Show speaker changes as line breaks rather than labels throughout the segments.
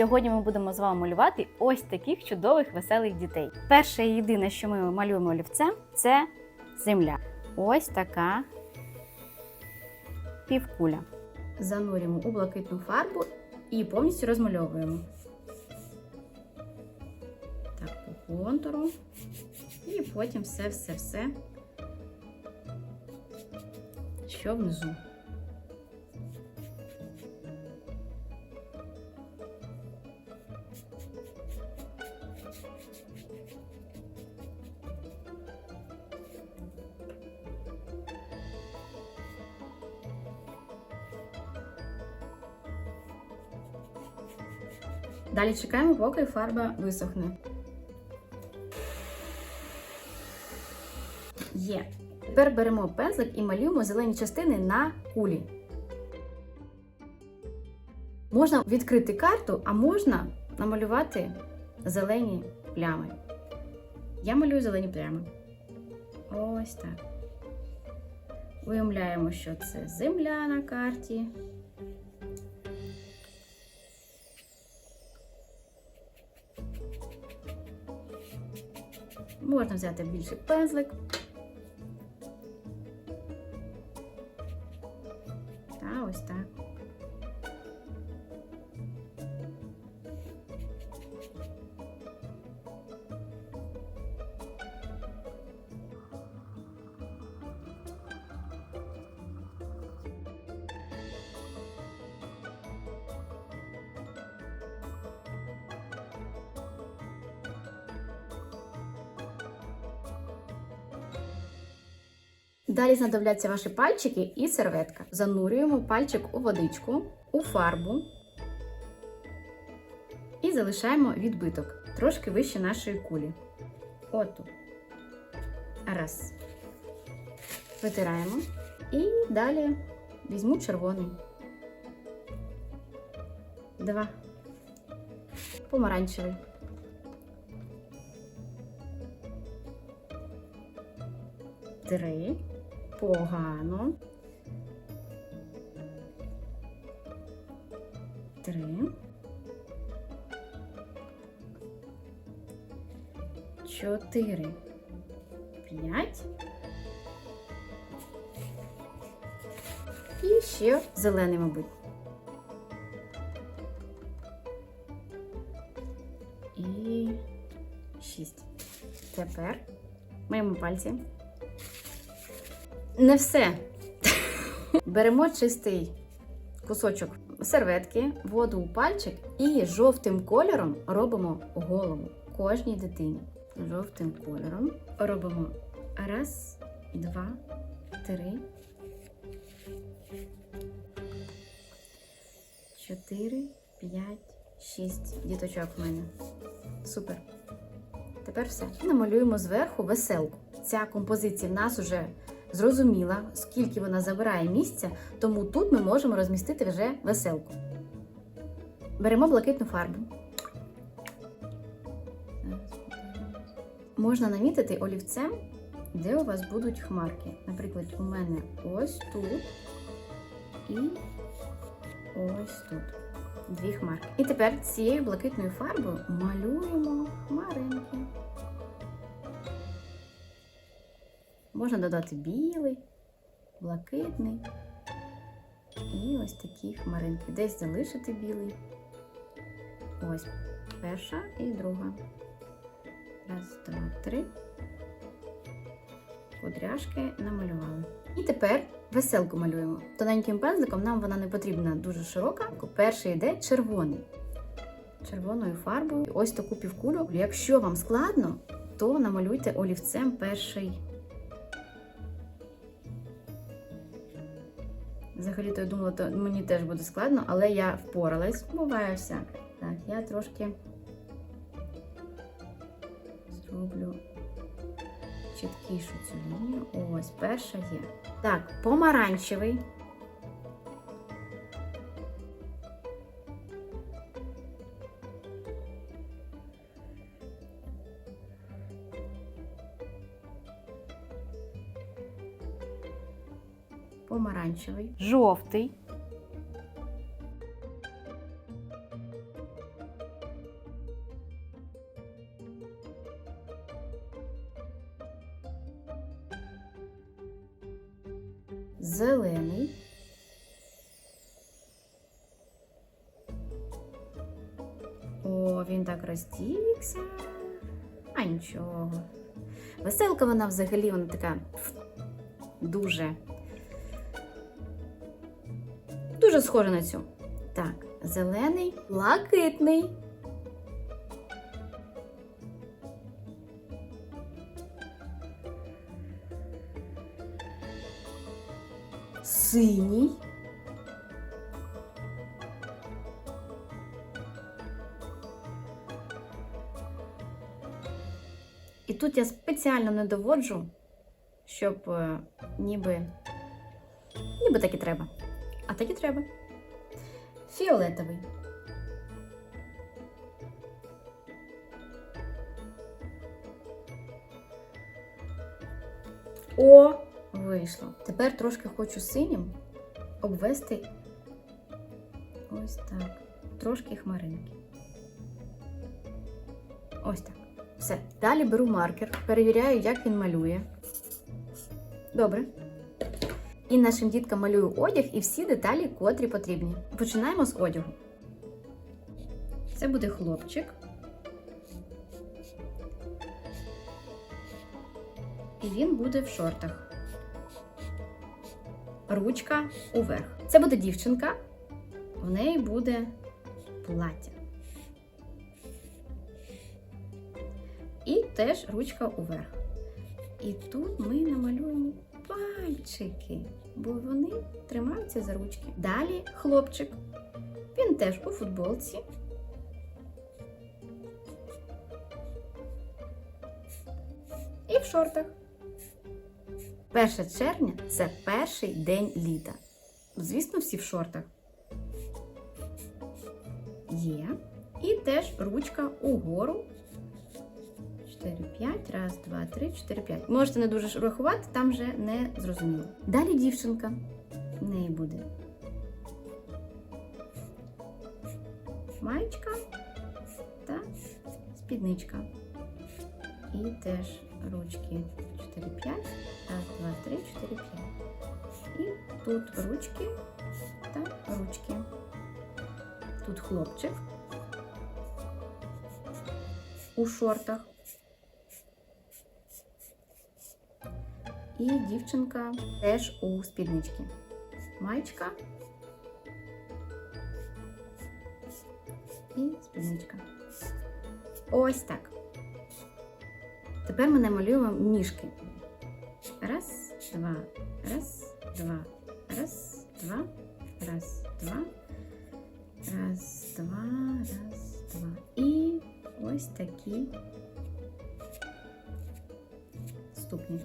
Сьогодні ми будемо з вами малювати ось таких чудових веселих дітей. Перше і єдине, що ми малюємо олівцем, це земля. Ось така півкуля. Занурюємо у блакитну фарбу і повністю розмальовуємо. Так, по контуру. І потім все-все-все, що внизу. Далі чекаємо, поки фарба висохне. Є. Тепер беремо пензлик і малюємо зелені частини на кулі. Можна відкрити карту, а можна намалювати зелені плями. Я малюю зелені плями. Ось так. Уявляємо, що це земля на карті. Можна взяти більший пензлик. Далі знадобляться ваші пальчики і серветка. Занурюємо пальчик у водичку, у фарбу і залишаємо відбиток трошки вище нашої кулі. Отут. Раз. Витираємо. І далі візьму червоний. Два. Помаранчевий. Три. Погано. Три. Чотири. П'ять. І ще зелений, мабуть. І шість. Тепер маємо пальці. Не все. Беремо чистий кусочок серветки, воду у пальчик і жовтим кольором робимо голову кожній дитині. Жовтим кольором робимо раз, два, три, чотири, п'ять, шість діточок в мене. Супер. Тепер все. Намалюємо зверху веселку. Ця композиція в нас уже зрозуміла, скільки вона забирає місця, тому тут ми можемо розмістити вже веселку. Беремо блакитну фарбу. Можна намітити олівцем, де у вас будуть хмарки. Наприклад, у мене ось тут і ось тут. Дві хмарки. І тепер цією блакитною фарбою малюємо хмаринки. Можна додати білий, блакитний і ось такі хмаринки. Десь залишити білий. Ось перша і друга. Раз, два, три. Кудряшки намалювали. І тепер веселку малюємо. Тоненьким пензликом нам вона не потрібна дуже широка. Перший йде червоний. Червоною фарбою. Ось таку півкулю. Якщо вам складно, то намалюйте олівцем перший. Взагалі-то я думала, то мені теж буде складно, але я впоралась. Буває всяке. Так, я трошки зроблю чіткішу цю лінію. Ось, перша є. Так, помаранчевий. помаранчевий, жовтий, зелений. О, він так розтікся. А нічого. Веселка вона взагалі вона така дуже Дуже схожа на цю. Так, зелений, блакитний. Синій. І тут я спеціально не доводжу, щоб е, ніби, ніби так і треба. Так і треба. Фіолетовий. О, вийшло. Тепер трошки хочу синім обвести ось так. Трошки хмаринки. Ось так. Все. Далі беру маркер, перевіряю, як він малює. Добре. І нашим діткам малюю одяг і всі деталі, котрі потрібні. Починаємо з одягу. Це буде хлопчик. І він буде в шортах. Ручка уверх. Це буде дівчинка. В неї буде плаття. І теж ручка уверх. І тут ми намалюємо пальчики, бо вони тримаються за ручки. Далі хлопчик. Він теж у футболці. І в шортах. 1 червня це перший день літа. Звісно, всі в шортах. Є. І теж ручка угору 4, 5, раз, два, три, 4, 5. Можете не дуже рахувати, там вже не зрозуміло. Далі дівчинка. В неї буде маєчка та спідничка. І теж ручки 4, 5, раз, два, три, 4, 5. І тут ручки та ручки. Тут хлопчик у шортах. І дівчинка теж у спідничці. Маєчка і спідничка. Ось так. Тепер ми намалюємо ніжки. Раз, два, раз, два, раз, два, раз, два, раз, два, раз, два. І ось такі ступні.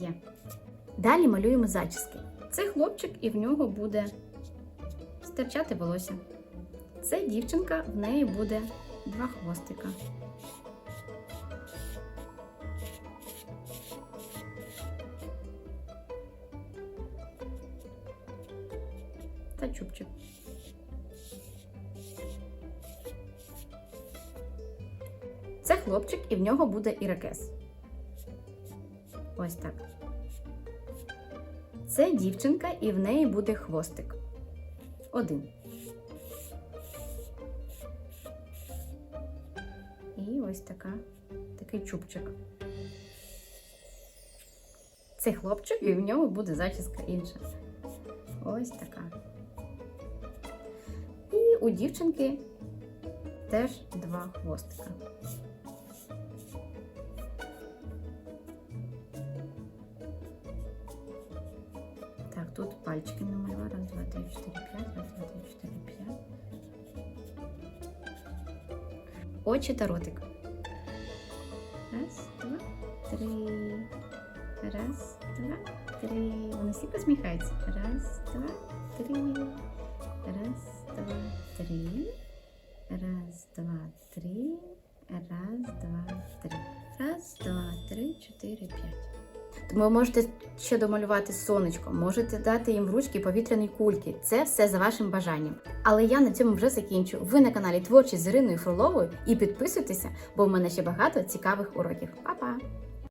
Є. Далі малюємо зачіски. Це хлопчик, і в нього буде стирчати волосся. Це дівчинка, в неї буде два хвостика. Та чубчик. Це хлопчик, і в нього буде ірокез. Ось так. Це дівчинка, і в неї буде хвостик. Один. І ось така, такий чубчик. Це хлопчик, і в нього буде зачіска інша. Ось така. І у дівчинки теж два хвостика. пальчики намалювала. Раз, два, три, чотири, п'ять. Раз, два, три, чотири, п'ять. Очі та ротик. Раз, два, три. Раз, два, три. Вони всі посміхаються. Раз, два, три. Раз, два, три. Раз, два, три. Раз, два, три. Раз, два, три, чотири, п'ять. Тому ви можете ще домалювати сонечко, можете дати їм в ручки повітряні кульки. Це все за вашим бажанням. Але я на цьому вже закінчу. Ви на каналі Творчість з Іриною Фроловою і підписуйтеся, бо в мене ще багато цікавих уроків. Па-па!